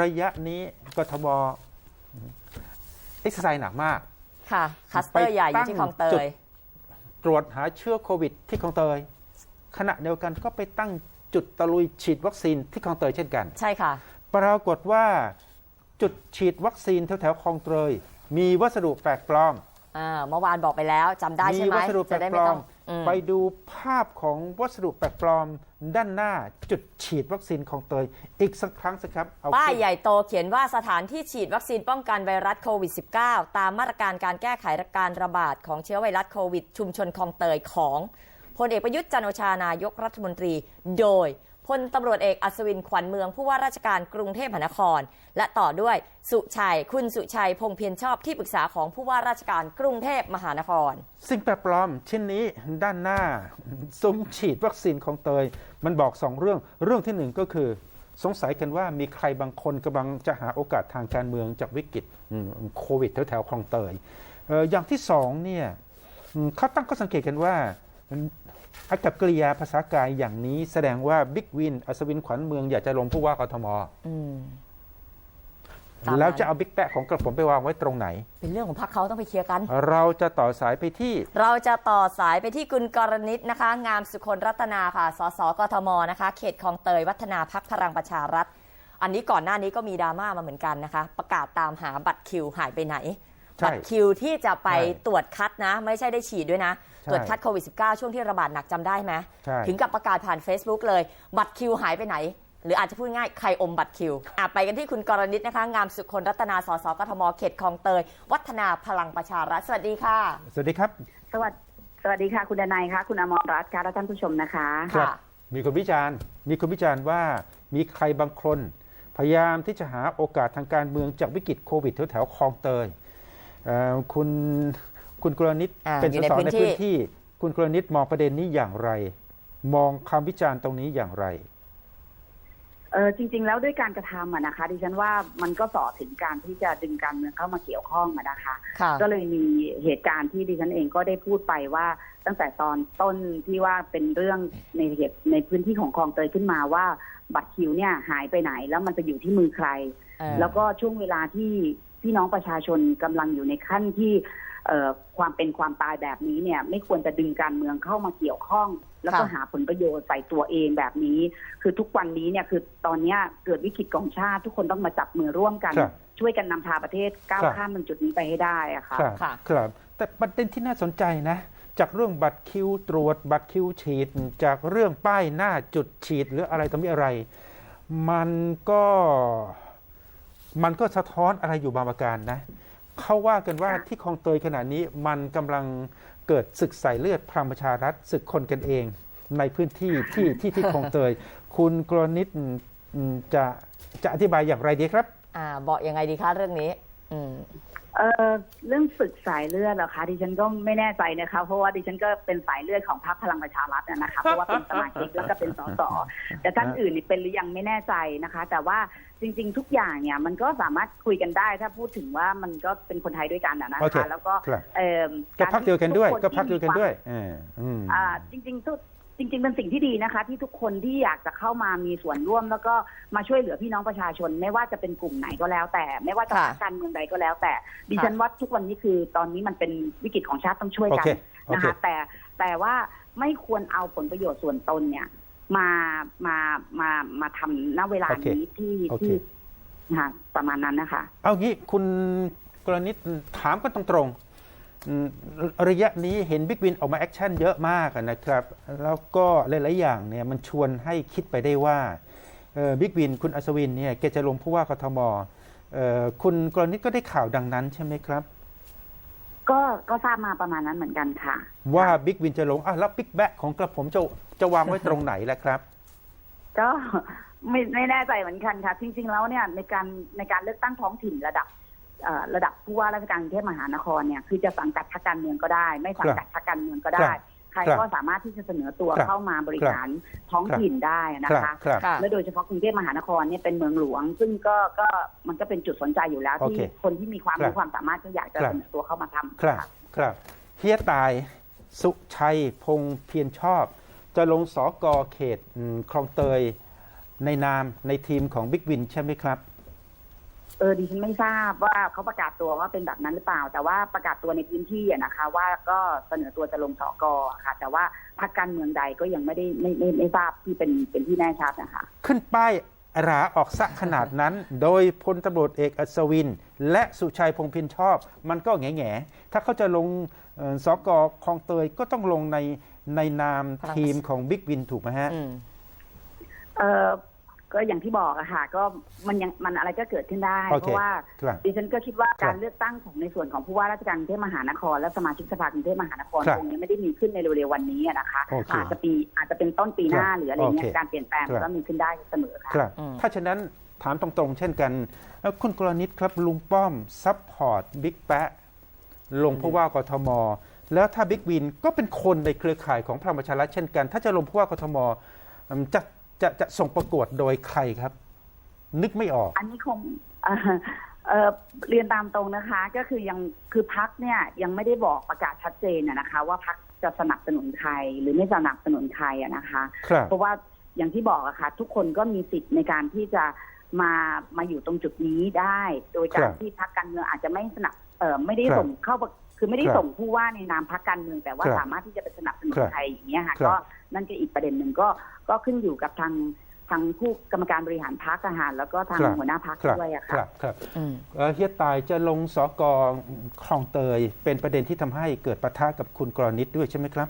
ระยะนี้กทมเอ็กซ์ไซส์หนักมาก ค่ะคัสเตอร์ใหญ่อยู่ที่คลองเตไปตั้งจุยดตรวจหาเชื้อโควิดที่คลองเตย ขณะเดียวกันก็ไปตั้งจุดตะลุยฉีดวัคซีนที่คลองเตยเช่นกัน ใช่ค่ะ ปรากฏว่าจุดฉีดวัคซีนแถวๆคลองเตย มีวัสดุแปลกปลอมอ่าเมื่อวานบอกไปแล้วจำได้มีใช่ไหมวัสดุแปลจะกได้ปไม่ลอต้อมงอืม ไปดูภาพของวัสดุแปลกปลอมด้านหน้าจุดฉีดวัคซีนคลองเตยอีกสักครั้งสิครับเอาป้ายขึ้นใหญ่โตเขียนว่าสถานที่ฉีดวัคซีนป้องกันไวรัสโควิด -19 ตามมาตรการการแก้ไขการระบาดของเชื้อไวรัสโควิด ชุมชนคลองเตยของพลเอกประยุทธ์จันทร์โอชานายกรัฐมนตรี โดย พลตำรวจเอกอัศวินขวัญเมืองผู้ว่าราชการกรุงเทพมหานคร และต่อด้วยสุชัย คุณสุชัยพงเพียรชอบที่ปรึกษาของผู้ว่าราชการกรุงเทพมหานคร สิ่งแปลกปลอมชิ้นนี้ด้านหน้าซุ้มฉีดวัคซีนของเตย มันบอกสองเรื่อง เรื่องที่หนึ่งก็คือ สงสัยกันว่ามีใครบางคนกำลังจะหาโอกาสทางการเมืองจากวิกฤตโควิดแถวๆคลองเตยอย่างที่สองเนี่ยเขาตั้งข้อสังเกตกันว่า อากับกริยาภาษากายอย่างนี้แสดงว่าบิ๊กวิน อัศวินขวัญเมืองอยากจะลงผู้ว่ากทมอืมตามนั้นแล้วจะเอาบิ๊กแปะของกระผมไปวางไว้ตรงไหน เป็นเรื่องของพรรคเขาต้องไปเคลียร์กัน เราจะต่อสายไปที่ เราจะต่อสายไปที่คุณกรณิตนะคะ งามสุคนรัตนาค่ะ สสกทมนะคะ เขตคลองเตยวัฒนาพักพลังประชารัฐ อันนี้ก่อนหน้านี้ก็มีดราม่ามาเหมือนกันนะคะ ประกาศตามหาบัตรคิวหายไปไหนใช่ บัตรคิวที่จะไปใช่ตรวจคัดนะ ไม่ใช่ได้ฉีดด้วยนะใช่ตรวจคัดโควิด -19 ช่วงที่ระบาดหนักจำได้ไหมใช่ถึงกับประกาศผ่าน Facebook เลย บัตรคิวหายไปไหน หรืออาจจะพูดง่ายใครอมบัตรคิวอะไปกันที่คุณกรณิตนะคะ งามสุคนรัตนาสสกทมเขตคลองเตย วัฒนาพลังประชารัฐสวัสดีค่ะ สวัสดีครับ สวัสดีสวัสดีค่ะ คุณดนายค่ะ คุณอมรรัตน์ค่ะและท่านผู้ชมนะคะครับค่ะมีคนวิจารณ์ มีคนวิจารณ์ว่ามีใครบางคน พยายามที่จะหาโอกาสทางการเมืองจากวิกฤตโควิดแถวๆคลองเตยเอ่อ คุณคุณกรณิตอ่าเป็นอยู่สในสพื้ในนที่พื้นที่ คุณกรณิตมองประเด็นนี้อย่างไร มองคำวิจารณ์ตรงนี้อย่างไรเออจริง ๆ แล้วด้วยการกระทำอะนะคะ ดิฉันว่ามันก็สอถึงการที่จะดึงการเมืองเข้ามาเกี่ยวข้องอะนะคะค่ะก็เลยมีเหตุการณ์ที่ดิฉันเองก็ได้พูดไปว่า ตั้งแต่ตอนต้นที่ว่าเป็นเรื่องในเหตุในพื้นที่ของคลองเตยขึ้นมาว่า บัตรคิวเนี่ยหายไปไหนแล้วมันไปอยู่ที่มือใครเออแล้วก็ช่วงเวลาที่ พี่น้องประชาชนกำลังอยู่ในขั้นที่เอ่อความเป็นความตายแบบนี้เนี่ย ไม่ควรจะดึงการเมืองเข้ามาเกี่ยวข้อง แล้วก็ค่ะหาผลประโยชน์ใส่ตัวเองแบบนี้ คือทุกวันนี้เนี่ยคือตอนเนี้ยเกิดวิกฤตของชาติ ทุกคนต้องมาจับมือร่วมกันครับช่วยกันนำพาประเทศก้าวครับข้ามมันจุดนี้ไปให้ได้อะค่ะครับค่ะครับ แต่ประเด็นที่น่าสนใจนะ จากเรื่องบัตรคิวตรวจบัตรคิวฉีด จากเรื่องป้ายหน้าจุดฉีดหรืออะไรต่อมีอะไร มันก็ มันก็สะท้อนอะไรอยู่บางประการนะเขาว่ากันว่าค่ะที่คลองเตยขณะนี้มันกำลังเกิดศึกสายเลือดพลังประชารัฐศึกคนกันเอง ในพื้นที่ที่ที่ที่คลองเตย คุณกรณิตอืมจะจะอธิบายอย่างไรดีครับ อ่าบอกยังไงดีคะเรื่องนี้ อืมเออเรื่องศึกสายเลือดเหรอคะดิฉันก็ไม่แน่ใจนะคะเพราะว่าดิฉันก็เป็นสายเลือดของพรรคพลังประชารัฐนะนะคะเพราะว่าเป็นสมาชิกแล้วก็เป็นสสแต่ท่านอื่นนี่เป็นหรือยังไม่แน่ใจนะคะ แต่ว่า จริง ๆ ทุกอย่างเนี่ยมันก็สามารถคุยกันได้ถ้าพูดถึงว่ามันก็เป็นคนไทยด้วยกันอะนะโอเคคะ แล้วก็ครับเอ่อก็พักเดียวกันด้วยทุก็ที่พักเดียวกันด้วยเอออืมอ่าจริงๆทุกจริง ๆ เป็นสิ่งที่ดีนะคะ ที่ทุกคนที่อยากจะเข้ามามีส่วนร่วม แล้วก็มาช่วยเหลือพี่น้องประชาชน ไม่ว่าจะเป็นกลุ่มไหนก็แล้ว แต่ไม่ว่าจะค่ะพรรคการเมืองใดก็แล้ว แต่ดิฉันว่าทุกวันนี้คือตอนนี้มันเป็นวิกฤตของชาติต้องช่วยโอกันเคโอนะเคคะ แต่แต่ว่าไม่ควรเอาผลประโยชน์ส่วนตนเนี่ย มามามามาทำณเวลานี้ที่โอเคที่นะคะประมาณนั้นนะคะ เอางี้คุณกรณิตถามกันตรงๆอืมระยะนี้เห็นบิ๊กวินออกมาแอคชั่นเยอะมากอะนะครับ แล้วก็หลายๆอย่างเนี่ยมันชวนให้คิดไปได้ว่าบิ๊กวินคุณอัศวินเนี่ยแกจะลงผู้ว่ากทมเอ่อคุณกรณิตก็ได้ข่าวดังนั้นใช่ไหมครับ ก็ก็ทราบมาประมาณนั้นเหมือนกันค่ะ ว่าบิ๊กวินจะลงอะแล้วบิ๊กแบ็ของกระผมจะจะวางไว้ตรงไหนแล้วครับ ก็ไม่ไม่แน่ใจเหมือนกันค่ะ จริง ๆ แล้วเนี่ยในการในการเลือกตั้งท้องถิ่นระดับเอ่อระดับผู้ว่าราชการกรุงเทพมหานครเนี่ยคือจะสังกัดพรรคการเมืองก็ได้ ไม่สังกัดพรรคการเมืองก็ได้ใครครับก็สามารถที่จะเสนอตัวครับเข้ามาบริหารท้องถิ่นได้นะครับคะครับค่ะและโดยเฉพาะกรุงเทพมหานครเนี่ยเป็นเมืองหลวง ซึ่งก็ก็มันก็เป็นจุดสนใจอยู่แล้วโอที่เคคนที่มีความครับรู้ความสามารถก็อยากจะครับเสนอตัวเข้ามาทำครับค่ะครับเฮียตายสุชัยพงษ์เพียรชอบ จะลงสอกอเขตอืมคลองเตยในนามในทีมของบิ๊กวินใช่ไหมครับ เออดิฉันไม่ทราบว่าเขาประกาศตัวว่าเป็นแบบนั้นหรือเปล่า แต่ว่าประกาศตัวในพื้นที่อะนะคะ ว่าก็เสนอตัวจะลงสอกอค่ะ แต่ว่าพรรคการเมืองใดก็ยังไม่ได้ไม่ไม่ไม่ทราบที่เป็นเป็นที่แน่ชัดนะคะ ขึ้นป้ายราออกซะขนาดนั้น โดยพลตำรวจเอกอัศวิน และสุชัยพงษ์พินชอบ มันก็แง่แง่ๆถ้าเขาจะลงเอ่อสกคลองเตยก็ต้องลงในในนามพลังทีมของบิ๊กวินถูกไหมฮะ อืม เออ ก็อย่างที่บอกอะค่ะ ก็มันยังมันอะไรก็เกิดขึ้นได้ โอเคเพราะว่าครับดิฉันก็คิดว่าครับการเลือกตั้งของในส่วนของผู้ว่าราชการกรุงเทพมหานคร และสมาชิกสภากรุงเทพมหานครครับคงยังไม่ได้มีขึ้นในเร็วๆวันนี้อะนะคะ โอเคอาจจะปีอาจจะเป็นต้นปีหน้าครับหรืออะไรเงี้โอยเคการเปลี่ยนแปลงครับ ก็มีขึ้นได้เสมอค่ะ ครับ อืม ถ้าฉะนั้นถามตรงๆ เช่นกันเอ่อคุณกรณิตครับลุงป้อมซัพพอร์ตบิ๊กแปะลงผู้ว่ากทม แล้วถ้าบิ๊กวินก็เป็นคนในเครือข่ายของพลังประชารัฐเช่นกัน ถ้าจะลงผู้ว่ากทมอืมจะ จะจะส่งประกวดโดยใครครับ นึกไม่ออก อันนี้คงเอ่อเอ่อเรียนตามตรงนะคะ ก็คือยังคือพักเนี่ยยังไม่ได้บอกประกาศชัดเจนอะนะคะ ว่าพักจะสนับสนุนใครหรือไม่สนับสนุนใครอะนะคะ ครับเพราะว่าอย่างที่บอกอะค่ะ ทุกคนก็มีสิทธิ์ในการที่จะมามาอยู่ตรงจุดนี้ได้ โดยกาครรับที่พักการเมืองอาจจะไม่สนับเอ่อไม่ได้ครับส่งเข้าประคือไม่ได้ครับส่งผู้ว่าในนามพักการเมือง แต่ว่าครับสามารถที่จะไปสนับสนุนครับใครอย่างเงี้ยค่ะครับ ก็ นั่นก็อีกประเด็นหนึ่งก็ก็ขึ้นอยู่กับทางทางผู้กรรมการบริหารพักอาหาร แล้วก็ทางครับหัวหน้าพักครับด้วยอะคค่ะรับครับอืมเอ่อเฮียตายจะลงสกคลองเตย เป็นประเด็นที่ทำให้เกิดปะทะกับคุณกรณิตด้วยใช่ไหมครับ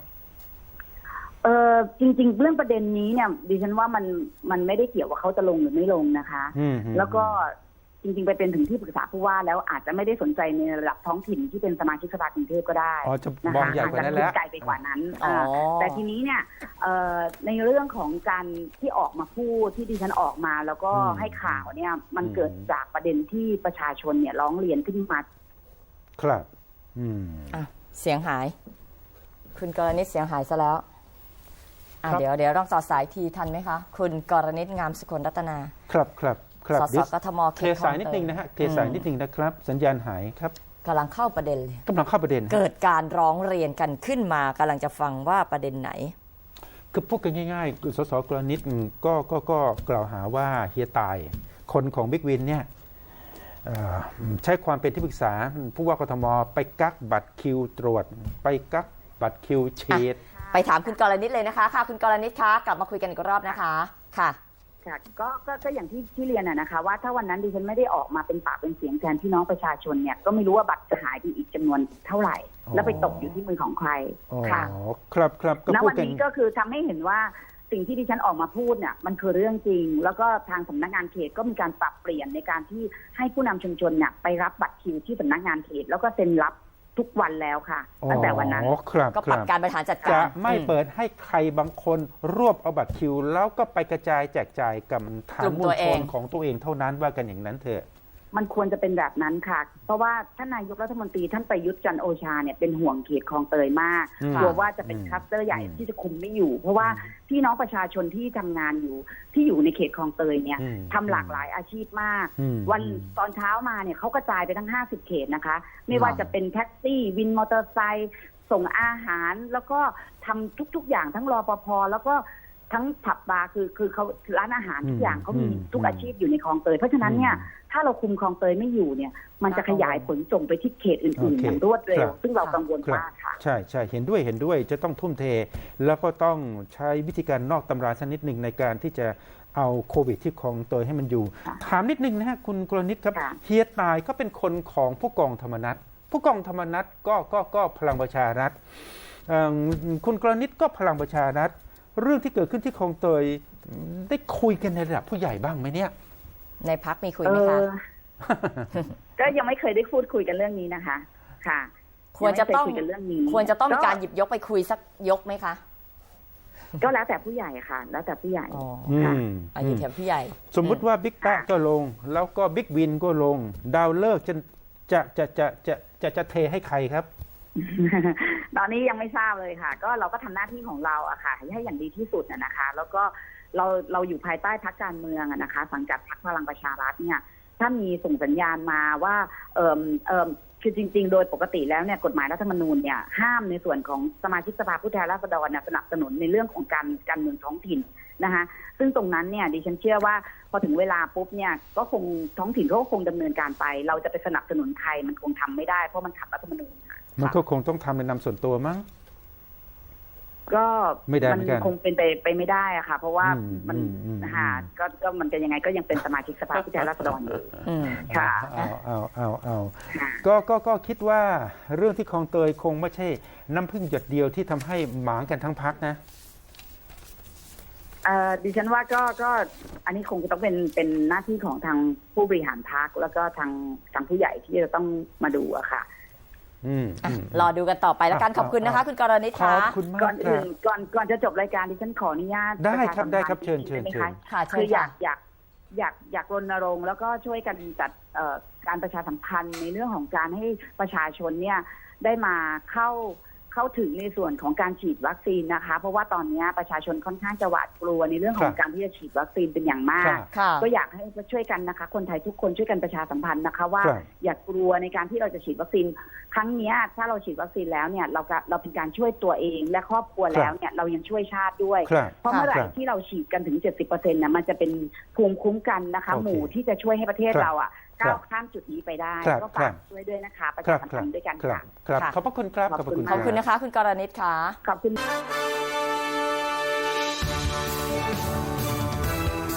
เออจริง ๆ เรื่องประเด็นนี้เนี่ยดิฉันว่ามันมันไม่ได้เกี่ยวว่าเขาจะลงหรือไม่ลงนะคะอืมแล้วก็ จริงๆ ไปเป็นถึงที่ปรึกษาผู้ว่าแล้วอาจจะไม่ได้สนใจในระดับท้องถิ่นที่เป็นสมาชิกสภากรุงเทพก็ได้อ๋อจะนะมองคะใหญ่อาจกว่าจะนั้นคิแล้ดวไกลไปกว่านั้นอ๋อเออแต่ทีนี้เนี่ยเอ่อในเรื่องของการที่ออกมาพูดที่ดิฉันออกมา แล้วก็อืมให้ข่าวเนี่ย มันอืมเกิดจากประเด็นที่ประชาชนเนี่ยร้องเรียนขึ้นมาครับ อืมอะเสียงหาย คุณกรณิตเสียงหายซะแล้วอะครับเดี๋ยวเดี๋ยวลองต่อสายทีทันไหมคะ คุณกรณิตงามสกุลรัตนา ครับครับ ครับสสเดี๋ยวกทมเคลียร์สายนิดนึงนะฮะเคลียร์สายนิดนึงนะครับ สัญญาณหายครับกำลังเข้าประเด็นเลยกำลังเข้าประเด็น เกิดการร้องเรียนกันขึ้นมากำลังจะฟังว่าประเด็นไหน คือพูดกันง่ายๆ สสกรณิตอืมก็ก็ก็กล่าวหาว่าเฮียตาย คนของบิ๊กวินเนี่ยเอ่อใช้ความเป็นที่ปรึกษาผู้ว่ากทมไปกักบัตรคิวตรวจ ไปกักบัตรคิวฉีด ไปถามคุณกรณิตเลยนะคะ ค่ะ คุณกรณิตคะกลับมาคุยกันอีกรอบนะคะค่ะ ค่ะก็ก็ก็อย่างที่ที่เรียนอะนะคะ ว่าถ้าวันนั้นดิฉันไม่ได้ออกมาเป็นปากเป็นเสียงแทนพี่น้องประชาชนเนี่ยก็ไม่รู้ว่าบัตรจะหายไปอีกจำนวนเท่าไหร่อ๋อแล้วไปตกอยู่ที่มือของใครอ๋อค่ะครับครับก็ณพูดวันกันนี้ก็คือทำให้เห็นว่าสิ่งที่ดิฉันออกมาพูดเนี่ยมันคือเรื่องจริง แล้วก็ทางสำนักงานเขตก็มีการปรับเปลี่ยนในการที่ให้ผู้นำชุมชนเนี่ยไปรับบัตรคิวที่สำนักงานเขต แล้วก็เซ็นรับ ทุกวันแล้วค่ะตั้งแต่วันนั้นอ๋อครับก็คปรับรับการบริหารจัดจะการไม่อืเปิดให้ใครบางคนรวบเอาบัตรคิว แล้วก็ไปกระจายแจกจ่ายกับฐานมวลชนของตัวเองเท่านั้นว่ากันอย่างนั้นเถอะ มันควรจะเป็นแบบนั้นค่ะ เพราะว่าท่านนายกรัฐมนตรีท่านประยุทธ์จันทร์โอชาเนี่ยเป็นห่วงเขตคลองเตยมากอืมกลัวว่าจะเป็นอืมคลัสเตอร์ใหญ่อืมที่จะคุมไม่อยู่ เพราะว่าพี่น้องประชาชนที่ทำงานอยู่ที่อยู่ในเขตคลองเตยเนี่ยอืมทำหลากหลายอาชีพมากอืมวันอืมตอนเช้ามาเนี่ยเขากระจายไปทั้ง 50 เขตนะคะ ไม่อืมว่าจะเป็นแท็กซี่วินมอเตอร์ไซค์ส่งอาหารแล้วก็ทำทุก ๆ อย่างทั้งรอปภแล้วก็ ทั้งผับบาร์คือคือเขาร้านอาหารทุกอย่างเขามีทุกอาชีพอยู่ในคลองเตย เพราะฉะนั้นเนี่ยถ้าเราคุมคลองเตยไม่อยู่เนี่ย มันจะขยายผลส่งไปที่เขตอื่นๆโอเคอย่างรวดเร็ครัวบซึ่งเราครับกังวลครับมากค่ะ ใช่ใช่เห็นด้วยเห็นด้วยจะต้องทุ่มเท แล้วก็ต้องใช้วิธีการนอกตำราสักนิดหนึ่งในการที่จะเอาโควิดที่คลองเตยให้มันอยู่ค่ะถามนิดนึงนะฮะคุณกรณิตครับค่ะเฮียตายก็เป็นคนของผู้กองธรรมนัฐผู้กองธรรมนัฐก็ก็ก็พลังประชารัฐเอิ่มคุณกรณิตก็พลังประชารัฐ เรื่องที่เกิดขึ้นที่คลองเตยได้คุยกันในระดับผู้ใหญ่บ้างไหมเนี่ย ในพักมีคุยเอไหมคะอก็ยังไม่เคยได้พูดคุยกันเรื่องนี้นะคะ ค่ะ ควรจะต้องยังไม่เคยคุยกันเรื่องนี้ควรจะต้องมีการหก็ยิบยกไปคุยสักยกไหมคะก็แล้วแต่ผู้ใหญ่ค่ะ แล้วแต่ผู้ใหญ่อ๋ออืค่ะมอายุแถวผู้ใหญ่ สมมุติว่าบิ๊กแปะก็ลง แล้วก็บิ๊กวินก็ลง ดาวเลิกษ์จะจะจะจะจะจะจะเทให้ใครครับ ตอนนี้ยังไม่ทราบเลยค่ะ ก็เราก็ทำหน้าที่ของเราอะค่ะ ให้อย่างดีที่สุดอะนะคะ แล้วก็เราเราอยู่ภายใต้พักการเมืองอะนะคะ สังกัดพักพลังประชารัฐเนี่ย ถ้ามีส่งสัญญาณมาว่า เอิมเอิมคือจริง ๆ โดยปกติแล้วเนี่ยกฎหมายรัฐธรรมนูญเนี่ยห้ามในส่วนของสมาชิกสภาผู้แทนราษฎรเนี่ยสนับสนุนในเรื่องของการการเมืองท้องถิ่นนะคะ ซึ่งตรงนั้นเนี่ยดิฉันเชื่อว่าพอถึงเวลาปุ๊บเนี่ยก็คงท้องถิ่นเขาก็คงดำเนินการไป เราจะไปสนับสนุนใครมันคงทำไม่ได้เพราะมันขัดรัฐธรรมนูญ มันก็คงต้องทำในนามส่วนตัวมั้งก็ไม่ได้เหมือนกันคงเป็นไปไปไม่ได้อะค่ะ เพราะว่าอืมมันอืมอืมนะคะก็ก็มันจะยังไงก็ยังเป็นสมาชิกสภาผู้แทนราษฎรอยู่อืมค่ะเอาเอาเอาเอาค่ะก็ก็ก็คิดว่าเรื่องที่คลองเตยคงไม่ใช่ น้ำพึ่งหยดเดียวที่ทำให้หมางกันทั้งพักนะเอ่อดิฉันว่าก็ก็อันนี้คงจะต้องเป็นเป็นหน้าที่ของทางผู้บริหารพักแล้วก็ทางทางผู้ใหญ่ที่จะต้องมาดูอะค่ะ อืมอะอืมรอดูกันต่อไปแล้วกันอะขอบคุณนะคะอะคุณกรณิตขอคะบคุณมาก่อกนครัอื่บนก่อนก่อนจะจบรายการดิฉันขออนุญาตได้ครับปะชาสัมพันธ์ได้ครับเชิญเชิญนิดนึงเชิญได้ไหมค่ะเชิญคืออยากค่ะอยากอยากอยากรณรงค์แล้วก็ช่วยกันจัดเอ่อการประชาสัมพันธ์ในเรื่องของการให้ประชาชนเนี่ยได้มาเข้า เข้าถึงในส่วนของการฉีดวัคซีนนะคะ เพราะว่าตอนนี้ประชาชนค่อนข้างจะหวาดกลัวในเรื่องของครับการที่จะฉีดวัคซีนเป็นอย่างมากครับค่ะก็อยากให้ช่วยกันนะคะ คนไทยทุกคนช่วยกันประชาสัมพันธ์นะคะ ว่าครับอย่ากลัวในการที่เราจะฉีดวัคซีน ครั้งเนี้ยถ้าเราฉีดวัคซีนแล้วเนี่ยเราก็เราเป็นการช่วยตัวเอง และครอบครัวแล้วเนี่ยเรายังช่วยชาติด้วยครับเพราะเมื่อไหร่ครับที่เราฉีดกันถึง 70%เนี่ยมันจะเป็นภูมิคุ้มกันนะคะโอเคหมู่ที่จะช่วยให้ประเทศครับเราอะครับ ก้าวข้ามจุดนี้ไปได้ครับก็ครัฝากบช่วยด้วยนะคะประครัชาบสัมครัพับนธ์ด้วยกันครับค่ะครับค่ะขอบพระคุณครับขอบคุณรัขอบคุณนะคะ คุณกรณิตค่ะขอบคุณ